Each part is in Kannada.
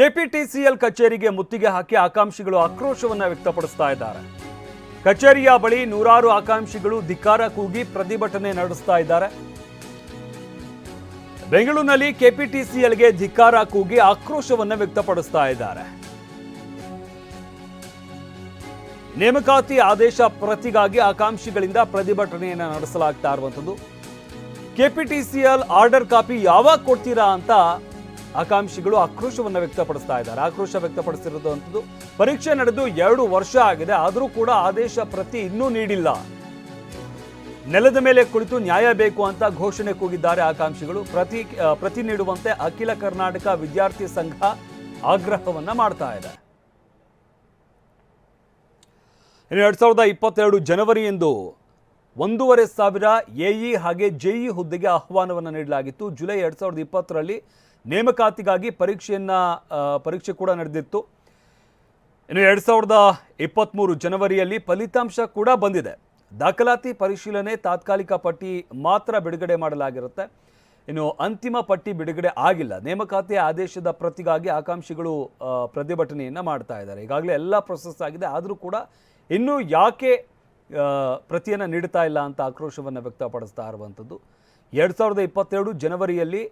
ಕೆಪಿಟಿಸಿಎಲ್ ಕಚೇರಿಗೆ ಮುತ್ತಿಗೆ ಹಾಕಿ ಆಕಾಂಕ್ಷಿಗಳು ಆಕ್ರೋಶವನ್ನು ವ್ಯಕ್ತಪಡಿಸ್ತಾ ಇದ್ದಾರೆ. ಕಚೇರಿಯ ಬಳಿ ನೂರಾರು ಆಕಾಂಕ್ಷಿಗಳು ಧಿಕ್ಕಾರ ಕೂಗಿ ಪ್ರತಿಭಟನೆ ನಡೆಸ್ತಾ ಇದ್ದಾರೆ. ಬೆಂಗಳೂರಿನಲ್ಲಿ ಕೆಪಿಟಿಸಿಎಲ್ಗೆ ಧಿಕ್ಕಾರ ಕೂಗಿ ಆಕ್ರೋಶವನ್ನು ವ್ಯಕ್ತಪಡಿಸ್ತಾ ಇದ್ದಾರೆ. ನೇಮಕಾತಿ ಆದೇಶ ಪ್ರತಿಗಾಗಿ ಆಕಾಂಕ್ಷಿಗಳಿಂದ ಪ್ರತಿಭಟನೆಯನ್ನು ನಡೆಸಲಾಗ್ತಾ ಇರುವಂಥದ್ದು. ಕೆಪಿಟಿಸಿಎಲ್ ಆರ್ಡರ್ ಕಾಪಿ ಯಾವಾಗ ಕೊಡ್ತೀರಾ ಅಂತ ಆಕಾಂಕ್ಷಿಗಳು ಆಕ್ರೋಶವನ್ನು ವ್ಯಕ್ತಪಡಿಸ್ತಾ ಇದ್ದಾರೆ. ಆಕ್ರೋಶ ವ್ಯಕ್ತಪಡಿಸಿರುವಂಥದ್ದು ಪರೀಕ್ಷೆ ನಡೆದು ಎರಡು ವರ್ಷ ಆಗಿದೆ. ಆದರೂ ಕೂಡ ಆದೇಶ ಪ್ರತಿ ಇನ್ನೂ ನೀಡಿಲ್ಲ. ನೆಲದ ಮೇಲೆ ಕುಳಿತು ನ್ಯಾಯ ಬೇಕು ಅಂತ ಘೋಷಣೆ ಕೂಗಿದ್ದಾರೆ ಆಕಾಂಕ್ಷಿಗಳು. ಪ್ರತಿ ಪ್ರತಿ ನೀಡುವಂತೆ ಅಖಿಲ ಕರ್ನಾಟಕ ವಿದ್ಯಾರ್ಥಿ ಸಂಘ ಆಗ್ರಹವನ್ನ ಮಾಡ್ತಾ ಇದೆ. ಇನ್ನು ಎರಡ್ ಸಾವಿರದ ಇಪ್ಪತ್ತೆರಡು ಜನವರಿಯಂದು ಒಂದೂವರೆ ಸಾವಿರ ಎಇ ಹಾಗೆ ಜೆಇ ಹುದ್ದೆಗೆ ಆಹ್ವಾನವನ್ನು ನೀಡಲಾಗಿತ್ತು. ಜುಲೈ ಎರಡು ಸಾವಿರದ ಇಪ್ಪತ್ತರಲ್ಲಿ ನೇಮಕಾತಿಗಾಗಿ ಪರೀಕ್ಷೆಯನ್ನು ಪರೀಕ್ಷೆ ಕೂಡ ನಡೆದಿತ್ತು. ಇನ್ನು ಎರಡು ಸಾವಿರದ ಇಪ್ಪತ್ತ್ಮೂರು ಜನವರಿಯಲ್ಲಿ ಫಲಿತಾಂಶ ಕೂಡ ಬಂದಿದೆ. ದಾಖಲಾತಿ ಪರಿಶೀಲನೆ ತಾತ್ಕಾಲಿಕ ಪಟ್ಟಿ ಮಾತ್ರ ಬಿಡುಗಡೆ ಮಾಡಲಾಗಿರುತ್ತೆ. ಇನ್ನು ಅಂತಿಮ ಪಟ್ಟಿ ಬಿಡುಗಡೆ ಆಗಿಲ್ಲ. ನೇಮಕಾತಿ ಆದೇಶದ ಪ್ರತಿಗಾಗಿ ಆಕಾಂಕ್ಷಿಗಳು ಪ್ರತಿಭಟನೆಯನ್ನು ಮಾಡ್ತಾ ಇದ್ದಾರೆ. ಈಗಾಗಲೇ ಎಲ್ಲ ಪ್ರೊಸೆಸ್ ಆಗಿದೆ. ಆದರೂ ಕೂಡ ಇನ್ನೂ ಯಾಕೆ ಪ್ರತಿಯನ್ನು ನೀಡ್ತಾ ಇಲ್ಲ ಅಂತ ಆಕ್ರೋಶವನ್ನು ವ್ಯಕ್ತಪಡಿಸ್ತಾ ಇರುವಂಥದ್ದು. ಎರಡು ಸಾವಿರದ ಇಪ್ಪತ್ತೆರಡು ಜನವರಿಯಲ್ಲಿ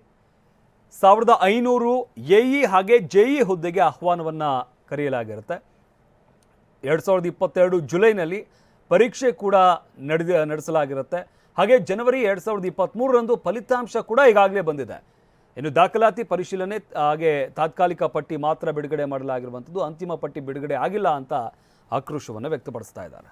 ಸಾವಿರದ ಐನೂರು ಎಇ ಹಾಗೆ ಜೆಇ ಹುದ್ದೆಗೆ ಆಹ್ವಾನವನ್ನು ಕರೆಯಲಾಗಿರುತ್ತೆ. ಎರಡು ಸಾವಿರದ ಇಪ್ಪತ್ತೆರಡು ಜುಲೈನಲ್ಲಿ ಪರೀಕ್ಷೆ ಕೂಡ ನಡೆದ, ನಡೆಸಲಾಗಿರುತ್ತೆ. ಹಾಗೆ ಜನವರಿ ಎರಡು ಸಾವಿರದ ಇಪ್ಪತ್ತ್ಮೂರರಂದು ಫಲಿತಾಂಶ ಕೂಡ ಈಗಾಗಲೇ ಬಂದಿದೆ. ಇನ್ನು ದಾಖಲಾತಿ ಪರಿಶೀಲನೆ, ಹಾಗೆ ತಾತ್ಕಾಲಿಕ ಪಟ್ಟಿ ಮಾತ್ರ ಬಿಡುಗಡೆ ಮಾಡಲಾಗಿರುವಂಥದ್ದು, ಅಂತಿಮ ಪಟ್ಟಿ ಬಿಡುಗಡೆ ಆಗಿಲ್ಲ ಅಂತ ಆಕ್ರೋಶವನ್ನು ವ್ಯಕ್ತಪಡಿಸ್ತಾ ಇದ್ದಾರೆ.